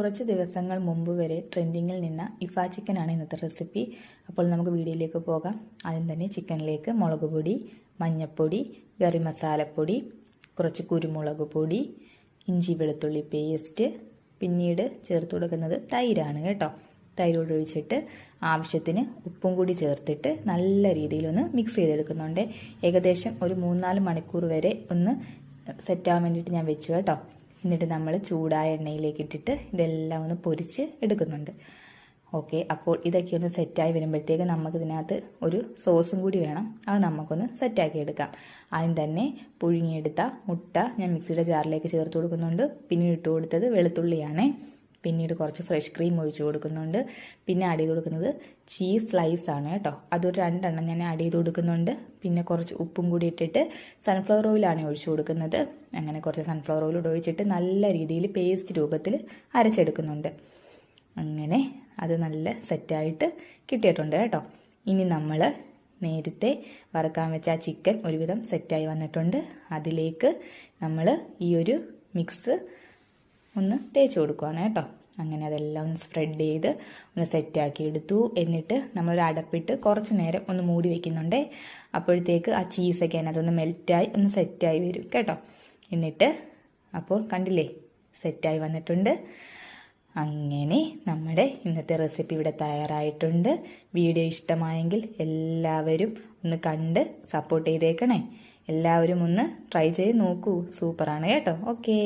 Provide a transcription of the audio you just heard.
കുറച്ച് ദിവസങ്ങൾ മുമ്പ് വരെ ട്രെൻഡിങ്ങിൽ നിന്ന ഇഫ ചിക്കനാണ് ഇന്നത്തെ റെസിപ്പി. അപ്പോൾ നമുക്ക് വീഡിയോയിലേക്ക് പോകാം. ആദ്യം തന്നെ ചിക്കനിലേക്ക് മുളക് പൊടി മഞ്ഞൾപ്പൊടി ഗറി മസാലപ്പൊടി കുറച്ച് കുരുമുളക് പൊടി ഇഞ്ചി വെളുത്തുള്ളി പേസ്റ്റ് പിന്നീട് ചേർത്ത് കൊടുക്കുന്നത് തൈരാണ് കേട്ടോ. തൈരോട് ഒഴിച്ചിട്ട് ആവശ്യത്തിന് ഉപ്പും കൂടി ചേർത്തിട്ട് നല്ല രീതിയിലൊന്ന് മിക്സ് ചെയ്തെടുക്കുന്നുണ്ട്. ഏകദേശം ഒരു മൂന്നാൽ മണിക്കൂർ വരെ ഒന്ന് സെറ്റാകാൻ വേണ്ടിയിട്ട് ഞാൻ വെച്ചു കേട്ടോ. എന്നിട്ട് നമ്മൾ ചൂടായ എണ്ണയിലേക്ക് ഇട്ടിട്ട് ഇതെല്ലാം ഒന്ന് പൊരിച്ച് എടുക്കുന്നുണ്ട്. ഓക്കെ അപ്പോൾ ഇതൊക്കെ ഒന്ന് സെറ്റായി വരുമ്പോഴത്തേക്ക് നമുക്ക് ഇതിനകത്ത് ഒരു സോസും കൂടി വേണം. അത് നമുക്കൊന്ന് സെറ്റാക്കി എടുക്കാം. ആദ്യം തന്നെ പുഴുങ്ങിയെടുത്ത മുട്ട ഞാൻ മിക്സിയുടെ ജാറിലേക്ക് ചേർത്ത് കൊടുക്കുന്നുണ്ട്. പിന്നെ ഇട്ട് കൊടുത്തത് വെളുത്തുള്ളിയാണ്. പിന്നീട് കുറച്ച് ഫ്രഷ് ക്രീം ഒഴിച്ച് കൊടുക്കുന്നുണ്ട്. പിന്നെ ആഡ് ചെയ്ത് കൊടുക്കുന്നത് ചീസ് സ്ലൈസ് ആണ് കേട്ടോ അതൊരു രണ്ടെണ്ണം ഞാൻ ആഡ് ചെയ്ത് കൊടുക്കുന്നുണ്ട്. പിന്നെ കുറച്ച് ഉപ്പും കൂടി ഇട്ടിട്ട് സൺഫ്ലവർ ഓയിലാണ് ഒഴിച്ചു കൊടുക്കുന്നത്. അങ്ങനെ കുറച്ച് സൺഫ്ലവർ ഓയിൽ ഒഴിച്ചിട്ട് നല്ല രീതിയിൽ പേസ്റ്റ് രൂപത്തിൽ അരച്ചെടുക്കുന്നുണ്ട്. അങ്ങനെ അത് നല്ല സെറ്റായിട്ട് കിട്ടിയിട്ടുണ്ട് കേട്ടോ ഇനി നമ്മൾ നേരത്തെ വറുക്കാൻ വെച്ച ആ ചിക്കൻ ഒരുവിധം സെറ്റായി വന്നിട്ടുണ്ട്. അതിലേക്ക് നമ്മൾ ഈ ഒരു മിക്സ് ഒന്ന് തേച്ച് കൊടുക്കുവാണ് കേട്ടോ. അങ്ങനെ അതെല്ലാം ഒന്ന് സ്പ്രെഡ് ചെയ്ത് ഒന്ന് സെറ്റാക്കി എടുത്തു. എന്നിട്ട് നമ്മളൊരു അടപ്പിട്ട് കുറച്ച് നേരം ഒന്ന് മൂടി വെക്കുന്നുണ്ട്. അപ്പോഴത്തേക്ക് ആ ചീസൊക്കെ അതിനകത്തൊന്ന് മെൽറ്റായി ഒന്ന് സെറ്റായി വരും കേട്ടോ. എന്നിട്ട് അപ്പോൾ കണ്ടില്ലേ സെറ്റായി വന്നിട്ടുണ്ട്. അങ്ങനെ നമ്മുടെ ഇന്നത്തെ റെസിപ്പി ഇവിടെ തയ്യാറായിട്ടുണ്ട്. വീഡിയോ ഇഷ്ടമായെങ്കിൽ എല്ലാവരും ഒന്ന് കണ്ട് സപ്പോർട്ട് ചെയ്തേക്കണേ. എല്ലാവരും ഒന്ന് ട്രൈ ചെയ്ത് നോക്കൂ. സൂപ്പറാണ് കേട്ടോ. ഓക്കേ